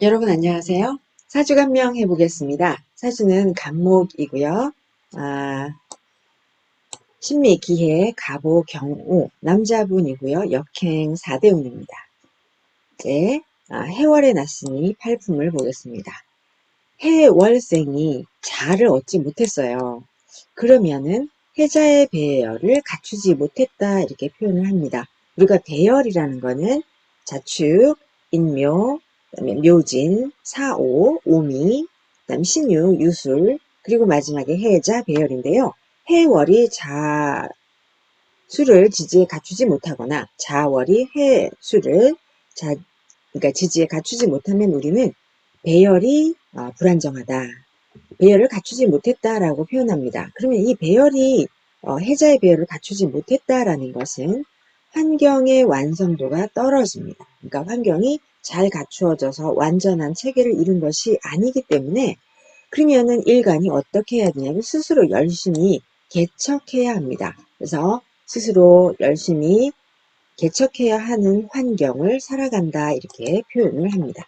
여러분 안녕하세요. 사주 간명 해보겠습니다. 사주는 간목이고요. 아, 신미, 기해, 가보, 경우, 남자분이고요. 역행 4대운입니다. 이제 아, 해월에 났으니 팔품을 보겠습니다. 해월생이 자를 얻지 못했어요. 그러면은 해자의 배열을 갖추지 못했다 이렇게 표현을 합니다. 우리가 배열이라는 거는 자축, 인묘, 그다음에 묘진, 사오, 오미, 그다음 신유, 유술, 그리고 마지막에 해자, 배열인데요. 해월이 자 수를 지지에 갖추지 못하거나 자월이 해 수를 자 그러니까 지지에 갖추지 못하면 우리는 배열이 어, 불안정하다. 배열을 갖추지 못했다라고 표현합니다. 그러면 이 배열이 어, 해자의 배열을 갖추지 못했다라는 것은 환경의 완성도가 떨어집니다. 그러니까 환경이 잘 갖추어져서 완전한 체계를 이룬 것이 아니기 때문에 그러면은 일간이 어떻게 해야 되냐면 스스로 열심히 개척해야 합니다. 그래서 스스로 열심히 개척해야 하는 환경을 살아간다 이렇게 표현을 합니다.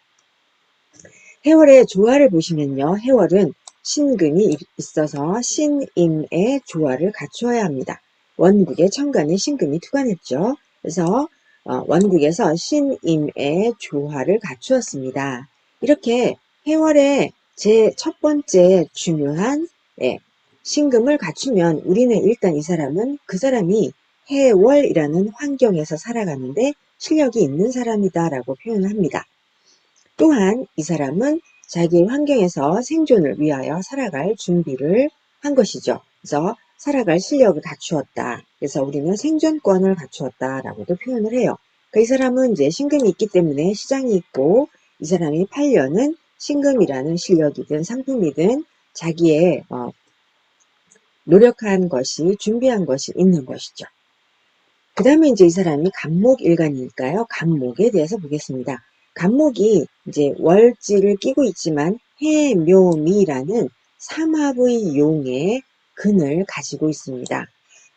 해월의 조화를 보시면요. 해월은 신금이 있어서 신임의 조화를 갖추어야 합니다. 원국에 천간에 신금이 투관했죠. 그래서 어, 원국에서 신임의 조화를 갖추었습니다. 이렇게 해월의 제 첫 번째 중요한 예, 신금을 갖추면 우리는 일단 이 사람은 그 사람이 해월이라는 환경에서 살아가는데 실력이 있는 사람이다 라고 표현을 합니다. 또한 이 사람은 자기 환경에서 생존을 위하여 살아갈 준비를 한 것이죠. 그래서 살아갈 실력을 갖추었다. 그래서 우리는 생존권을 갖추었다라고도 표현을 해요. 그러니까 이 사람은 이제 신금이 있기 때문에 시장이 있고 이 사람이 팔려는 신금이라는 실력이든 상품이든 자기의 어, 노력한 것이 준비한 것이 있는 것이죠. 그 다음에 이제 이 사람이 간목일간이니까요. 간목에 대해서 보겠습니다. 간목이 이제 월지를 끼고 있지만 해묘미라는 삼합의 용의 근을 가지고 있습니다.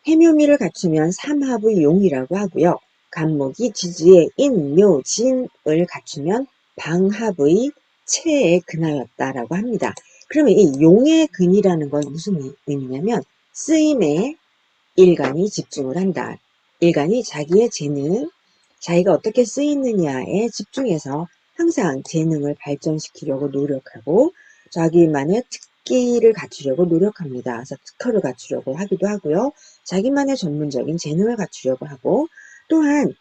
해묘미를 갖추면 삼합의 용이라고 하고요. 간목이 지지의 인 묘 진을 갖추면 방합의 체의 근하였다라고 합니다. 그러면 이 용의 근이라는 건 무슨 의미냐면 쓰임에 일간이 집중을 한다. 일간이 자기의 재능, 자기가 어떻게 쓰이느냐에 집중해서 항상 재능을 발전시키려고 노력하고 자기만의 특 기를 갖추려고 노력합니다. 그래서 특허를 갖추려고 하기도 하고요. 자기만의 전문적인 재능을 갖추려고 하고 또한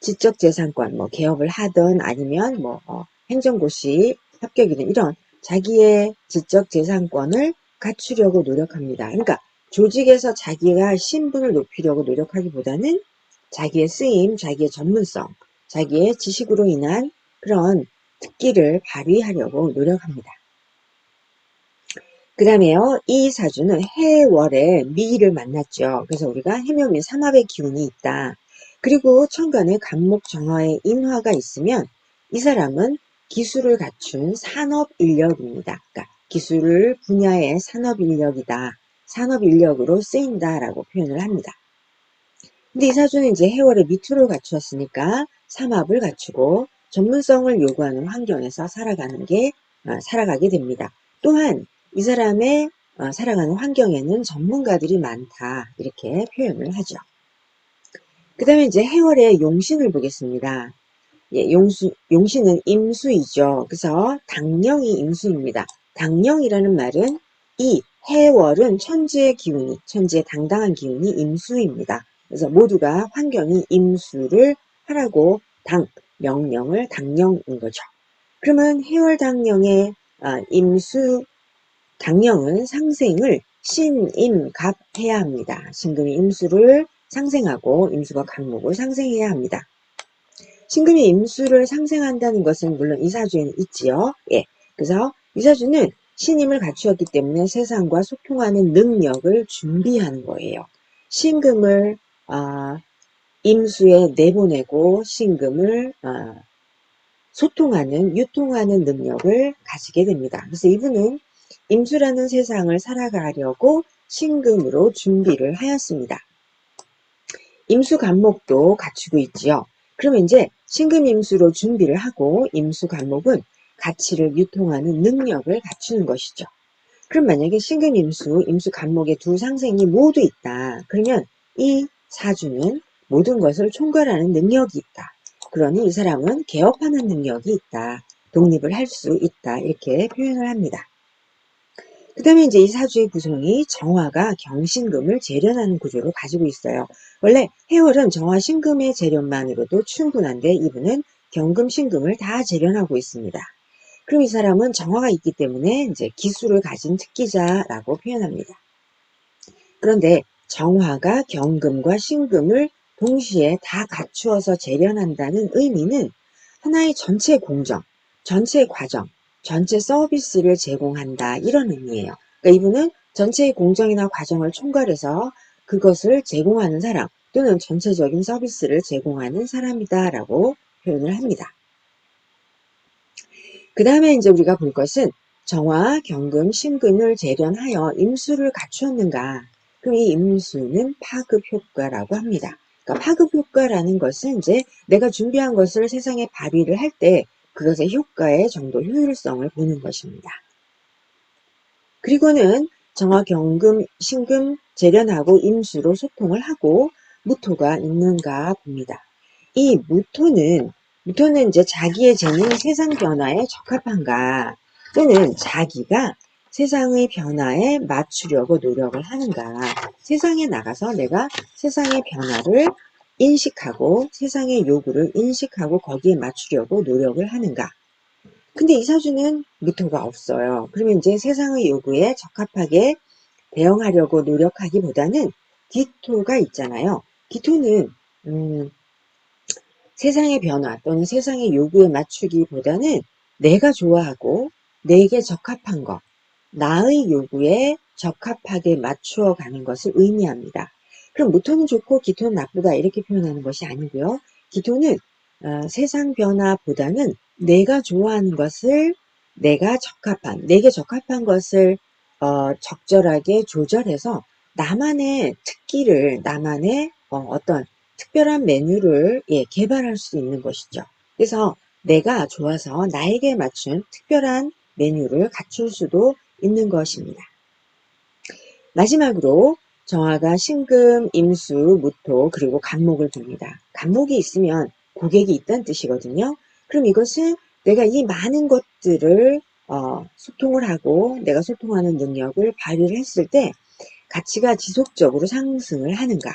지적재산권, 뭐 개업을 하든 아니면 뭐 어, 행정고시 합격이든 이런 자기의 지적재산권을 갖추려고 노력합니다. 그러니까 조직에서 자기가 신분을 높이려고 노력하기보다는 자기의 쓰임, 자기의 전문성, 자기의 지식으로 인한 그런 특기를 발휘하려고 노력합니다. 그 다음에요, 이 사주는 해월에 미를 만났죠. 그래서 우리가 해묘미 삼합의 기운이 있다. 그리고 천간에 간목 정화의 인화가 있으면 이 사람은 기술을 갖춘 산업 인력입니다. 그러니까 기술을 분야의 산업 인력이다. 산업 인력으로 쓰인다라고 표현을 합니다. 근데 이 사주는 이제 해월에 미투를 갖추었으니까 삼합을 갖추고 전문성을 요구하는 환경에서 살아가는 게 어, 살아가게 됩니다. 또한 이 사람의 어, 살아가는 환경에는 전문가들이 많다 이렇게 표현을 하죠. 그 다음에 이제 해월의 용신을 보겠습니다. 예, 용수, 용신은 임수이죠. 그래서 당령이 임수입니다. 당령이라는 말은 이 해월은 천지의 기운이, 천지의 당당한 기운이 임수입니다. 그래서 모두가 환경이 임수를 하라고 당, 명령을 당령인 거죠. 그러면 해월 당령의 아, 임수 당령은 상생을 신임갑 해야 합니다. 신금이 임수를 상생하고 임수가 간목을 상생해야 합니다. 신금이 임수를 상생한다는 것은 물론 이사주에는 있지요. 예. 그래서 이사주는 신임을 갖추었기 때문에 세상과 소통하는 능력을 준비하는 거예요. 신금을 아, 임수에 내보내고 신금을 아, 소통하는 유통하는 능력을 가지게 됩니다. 그래서 이분은 임수라는 세상을 살아가려고 신금으로 준비를 하였습니다. 임수 간목도 갖추고 있지요. 그러면 이제 신금 임수로 준비를 하고 임수 간목은 가치를 유통하는 능력을 갖추는 것이죠. 그럼 만약에 신금 임수, 임수 간목의 두 상생이 모두 있다. 그러면 이 사주는 모든 것을 총괄하는 능력이 있다. 그러니 이 사람은 개업하는 능력이 있다. 독립을 할 수 있다. 이렇게 표현을 합니다. 그 다음에 이제 이 사주의 구성이 정화가 경신금을 재련하는 구조를 가지고 있어요. 원래 해월은 정화 신금의 재련만으로도 충분한데 이분은 경금 신금을 다 재련하고 있습니다. 그럼 이 사람은 정화가 있기 때문에 이제 기술을 가진 특기자라고 표현합니다. 그런데 정화가 경금과 신금을 동시에 다 갖추어서 재련한다는 의미는 하나의 전체 공정, 전체 과정, 전체 서비스를 제공한다 이런 의미예요. 그러니까 이분은 전체의 공정이나 과정을 총괄해서 그것을 제공하는 사람 또는 전체적인 서비스를 제공하는 사람이다 라고 표현을 합니다. 그 다음에 이제 우리가 볼 것은 정화, 경금, 신금을 재련하여 임수를 갖추었는가? 그럼 이 임수는 파급 효과라고 합니다. 그러니까 파급 효과라는 것은 이제 내가 준비한 것을 세상에 발휘를 할 때 그것의 효과의 정도 효율성을 보는 것입니다. 그리고는 정화, 경금, 신금 재련하고 임수로 소통을 하고 무토가 있는가 봅니다. 이 무토는 무토는 이제 자기의 재능 세상 변화에 적합한가 또는 자기가 세상의 변화에 맞추려고 노력을 하는가 세상에 나가서 내가 세상의 변화를 인식하고 세상의 요구를 인식하고 거기에 맞추려고 노력을 하는가? 근데 이 사주는 무토가 없어요. 그러면 이제 세상의 요구에 적합하게 대응하려고 노력하기보다는 기토가 있잖아요. 기토는 음, 세상의 변화 또는 세상의 요구에 맞추기보다는 내가 좋아하고 내게 적합한 것, 나의 요구에 적합하게 맞추어 가는 것을 의미합니다. 그럼 무토는 좋고 기토는 나쁘다 이렇게 표현하는 것이 아니고요. 기토는 어, 세상 변화보다는 내가 좋아하는 것을 내가 적합한, 내게 적합한 것을 어, 적절하게 조절해서 나만의 특기를, 나만의 어, 떤 특별한 메뉴를 예, 개발할 수 있는 것이죠. 그래서 내가 좋아서 나에게 맞춘 특별한 메뉴를 갖출 수도 있는 것입니다. 마지막으로 정화가 신금, 임수, 무토, 그리고 간목을 봅니다. 간목이 있으면 고객이 있다는 뜻이거든요. 그럼 이것은 내가 이 많은 것들을 어, 소통을 하고 내가 소통하는 능력을 발휘를 했을 때 가치가 지속적으로 상승을 하는가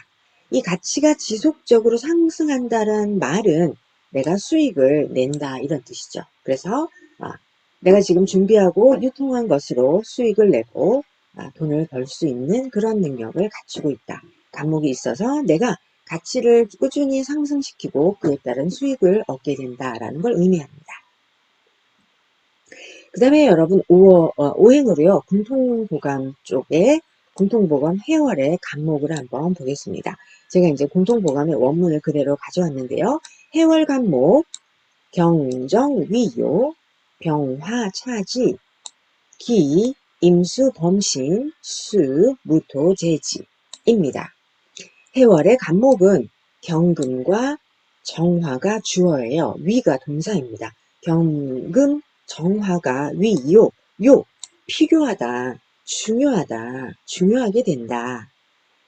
이 가치가 지속적으로 상승한다는 말은 내가 수익을 낸다 이런 뜻이죠. 그래서 아, 내가 지금 준비하고 유통한 것으로 수익을 내고 아, 돈을 벌 수 있는 그런 능력을 갖추고 있다. 감목이 있어서 내가 가치를 꾸준히 상승시키고 그에 따른 수익을 얻게 된다라는 걸 의미합니다. 그 다음에 여러분 오, 어, 오행으로요 공통보감 쪽에 공통보감 해월의 간목을 한번 보겠습니다. 제가 이제 공통보감의 원문을 그대로 가져왔는데요. 해월간목, 경정 위요, 병화 차지, 기, 임수범신, 수, 무토재지입니다. 해월의 간목은 경금과 정화가 주어예요. 위가 동사입니다. 경금, 정화가 위요, 요, 필요하다, 중요하다, 중요하게 된다.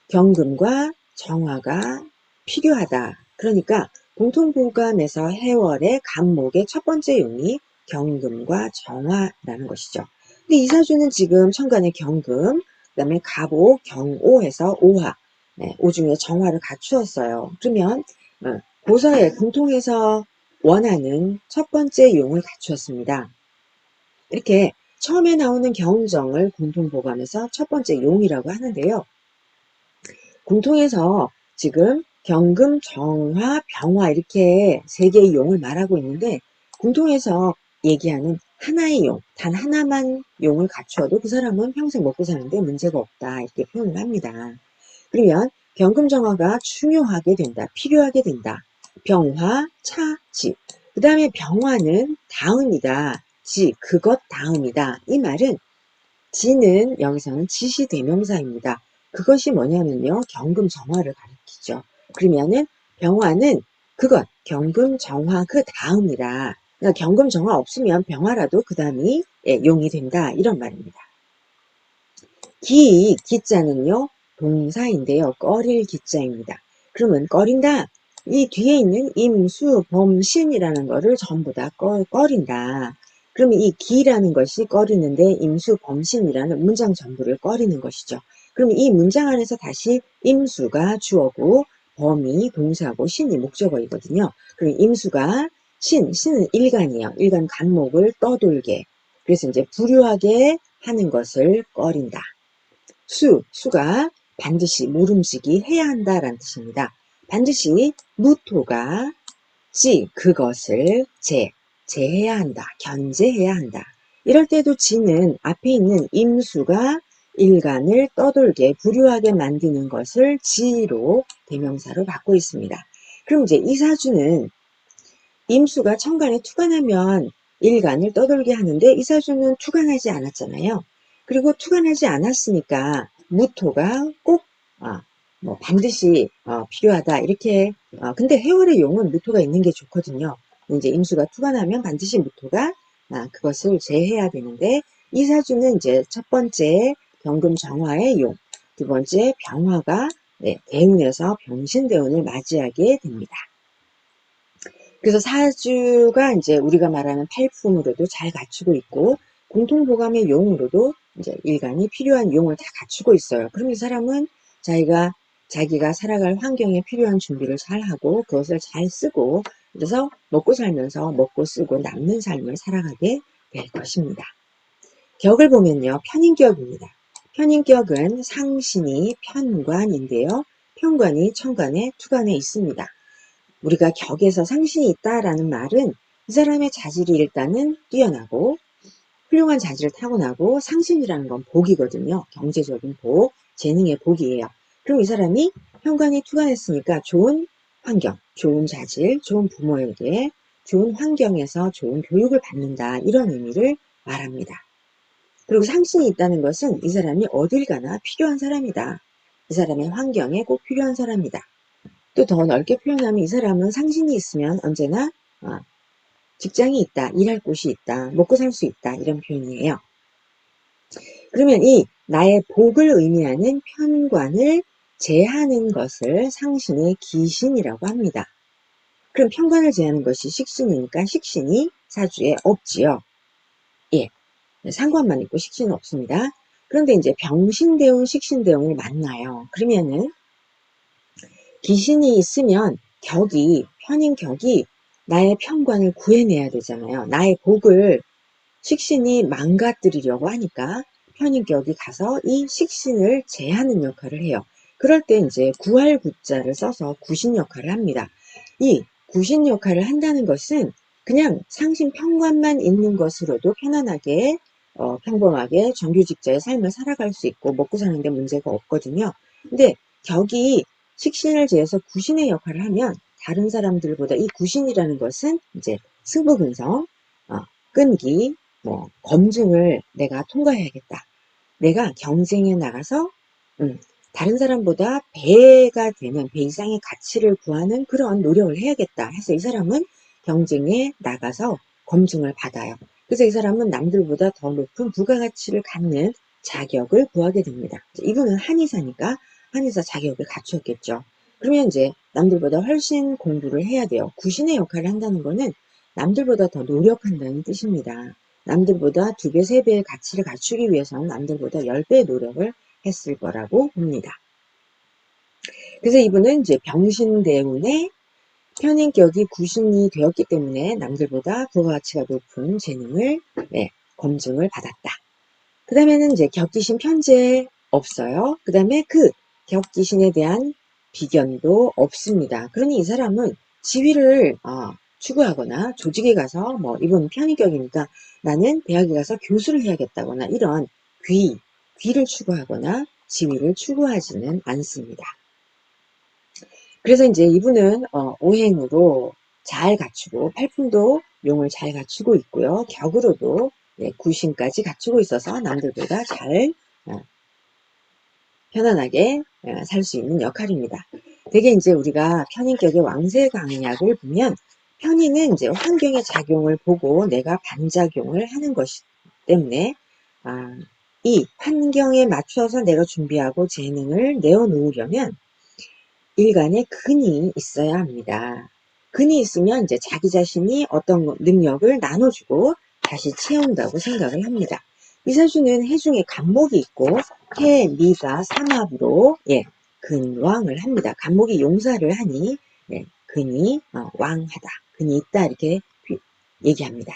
경금과 정화가 필요하다. 그러니까 공통보감에서 해월의 간목의 첫 번째 용이 경금과 정화라는 것이죠. 근데 이사주는 지금 천간의 경금, 그 다음에 갑오, 경오해서 오화, 네, 오중에 정화를 갖추었어요. 그러면 어, 고서에 공통해서 원하는 첫 번째 용을 갖추었습니다. 이렇게 처음에 나오는 경정을 공통보감에서 첫 번째 용이라고 하는데요. 공통에서 지금 경금, 정화, 병화 이렇게 세 개의 용을 말하고 있는데 공통에서 얘기하는 하나의 용, 단 하나만 용을 갖추어도 그 사람은 평생 먹고 사는데 문제가 없다 이렇게 표현을 합니다. 그러면 경금 정화가 중요하게 된다, 필요하게 된다. 병화, 차, 지. 그 다음에 병화는 다음이다. 지, 그것 다음이다. 이 말은 지는 여기서는 지시 대명사입니다. 그것이 뭐냐면요. 경금 정화를 가리키죠. 그러면은 병화는 그것 경금 정화 그 다음이라 그러니까 경금 정화 없으면 병화라도 그 다음이 예, 용이 된다 이런 말입니다. 기, 기자는요 동사인데요. 꺼릴 기자입니다. 그러면 꺼린다. 이 뒤에 있는 임수, 범신이라는 거를 전부 다 꺼, 꺼린다. 그러면 이 기라는 것이 꺼리는데 임수, 범신이라는 문장 전부를 꺼리는 것이죠. 그러면 이 문장 안에서 다시 임수가 주어고 범이 동사고 신이 목적어이거든요. 그럼 임수가 신, 신은 일간이에요. 일간 간목을 떠돌게. 그래서 이제 불효하게 하는 것을 꺼린다. 수, 수가 반드시 모름지기 해야 한다라는 뜻입니다. 반드시 무토가 지, 그것을 제, 제해야 한다. 견제해야 한다. 이럴 때도 지는 앞에 있는 임수가 일간을 떠돌게 불효하게 만드는 것을 지로 대명사로 받고 있습니다. 그럼 이제 이 사주는 임수가 천간에 투간하면 일간을 떠돌게 하는데 이 사주는 투간하지 않았잖아요. 그리고 투간하지 않았으니까 무토가 꼭 아, 뭐 반드시 어, 필요하다 이렇게 어, 근데 해월의 용은 무토가 있는 게 좋거든요. 이제 임수가 투간하면 반드시 무토가 아, 그것을 제해야 되는데 이 사주는 이제 첫 번째 경금 정화의 용, 두 번째 병화가 네, 대운에서 병신 대운을 맞이하게 됩니다. 그래서 사주가 이제 우리가 말하는 팔품으로도 잘 갖추고 있고 공통보감의 용으로도 이제 일간이 필요한 용을 다 갖추고 있어요. 그럼 이 사람은 자기가 자기가 살아갈 환경에 필요한 준비를 잘 하고 그것을 잘 쓰고 그래서 먹고 살면서 먹고 쓰고 남는 삶을 살아가게 될 것입니다. 격을 보면요. 편인격입니다. 편인격은 상신이 편관인데요. 편관이 천간에 투간에 있습니다. 우리가 격에서 상신이 있다라는 말은 이 사람의 자질이 일단은 뛰어나고 훌륭한 자질을 타고나고 상신이라는 건 복이거든요. 경제적인 복, 재능의 복이에요. 그럼 이 사람이 현관이 투간했으니까 좋은 환경, 좋은 자질, 좋은 부모에게 좋은 환경에서 좋은 교육을 받는다. 이런 의미를 말합니다. 그리고 상신이 있다는 것은 이 사람이 어딜 가나 필요한 사람이다. 이 사람의 환경에 꼭 필요한 사람이다. 또 더 넓게 표현하면 이 사람은 상신이 있으면 언제나 어, 직장이 있다, 일할 곳이 있다, 먹고 살 수 있다 이런 표현이에요. 그러면 이 나의 복을 의미하는 편관을 제하는 것을 상신의 기신이라고 합니다. 그럼 편관을 제하는 것이 식신이니까 식신이 사주에 없지요. 예. 상관만 있고 식신은 없습니다. 그런데 이제 병신대운, 식신대운을 만나요. 그러면은 기신이 있으면 격이, 편인 격이 나의 편관을 구해내야 되잖아요. 나의 복을 식신이 망가뜨리려고 하니까 편인격이 가서 이 식신을 제하는 역할을 해요. 그럴 때 이제 구할 구자를 써서 구신 역할을 합니다. 이 구신 역할을 한다는 것은 그냥 상신 편관만 있는 것으로도 편안하게 어, 평범하게 정규직자의 삶을 살아갈 수 있고 먹고 사는데 문제가 없거든요. 근데 격이 식신을 제해서 구신의 역할을 하면 다른 사람들보다 이 구신이라는 것은 이제 승부근성, 어, 끈기, 뭐 검증을 내가 통과해야겠다. 내가 경쟁에 나가서 음, 다른 사람보다 배가 되는 배 이상의 가치를 구하는 그런 노력을 해야겠다 해서 이 사람은 경쟁에 나가서 검증을 받아요. 그래서 이 사람은 남들보다 더 높은 부가가치를 갖는 자격을 구하게 됩니다. 이분은 한의사니까 한의사 자격을 갖추었겠죠. 그러면 이제 남들보다 훨씬 공부를 해야 돼요. 구신의 역할을 한다는 거는 남들보다 더 노력한다는 뜻입니다. 남들보다 두 배, 세 배의 가치를 갖추기 위해서는 남들보다 열 배의 노력을 했을 거라고 봅니다. 그래서 이분은 이제 병신대운의 편인격이 구신이 되었기 때문에 남들보다 부가가치가 높은 재능을 네, 검증을 받았다. 그 다음에는 이제 격기신 편제 없어요. 그 다음에 그 격기신에 대한 비견도 없습니다. 그러니 이 사람은 지위를 어, 추구하거나 조직에 가서 뭐 이분 편의격이니까 나는 대학에 가서 교수를 해야겠다거나 이런 귀, 귀를 추구하거나 지위를 추구하지는 않습니다. 그래서 이제 이분은 어, 오행으로 잘 갖추고 팔품도 용을 잘 갖추고 있고요. 격으로도 네, 구신까지 갖추고 있어서 남들보다 잘 어, 편안하게 살 수 있는 역할입니다. 되게 이제 우리가 편인격의 왕세 강약을 보면 편의는 이제 환경의 작용을 보고 내가 반작용을 하는 것이 때문에 아, 이 환경에 맞춰서 내가 준비하고 재능을 내어놓으려면 일간에 근이 있어야 합니다. 근이 있으면 이제 자기 자신이 어떤 능력을 나눠주고 다시 채운다고 생각을 합니다. 이사주는 해중에 간목이 있고 해, 미가 삼합으로 예, 근왕을 합니다. 간목이 용사를 하니 예, 근이 어, 왕하다. 근이 있다 이렇게 비- 얘기합니다.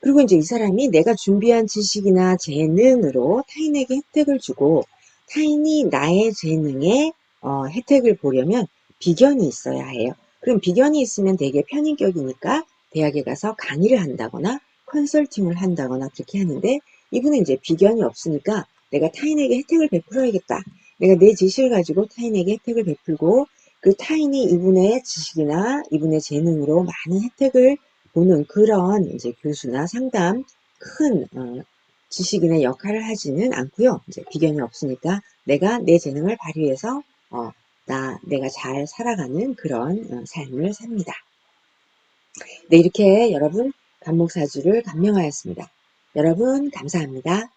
그리고 이제 이 사람이 내가 준비한 지식이나 재능으로 타인에게 혜택을 주고 타인이 나의 재능에 어, 혜택을 보려면 비견이 있어야 해요. 그럼 비견이 있으면 되게 편인격이니까 대학에 가서 강의를 한다거나 컨설팅을 한다거나 그렇게 하는데 이분은 이제 비견이 없으니까 내가 타인에게 혜택을 베풀어야겠다. 내가 내 지식을 가지고 타인에게 혜택을 베풀고 그 타인이 이분의 지식이나 이분의 재능으로 많은 혜택을 보는 그런 이제 교수나 상담 큰 어, 지식인의 역할을 하지는 않고요. 이제 비견이 없으니까 내가 내 재능을 발휘해서 어, 나 내가 잘 살아가는 그런 어, 삶을 삽니다. 네, 이렇게 여러분 간목사주를 감명하였습니다. 여러분 감사합니다.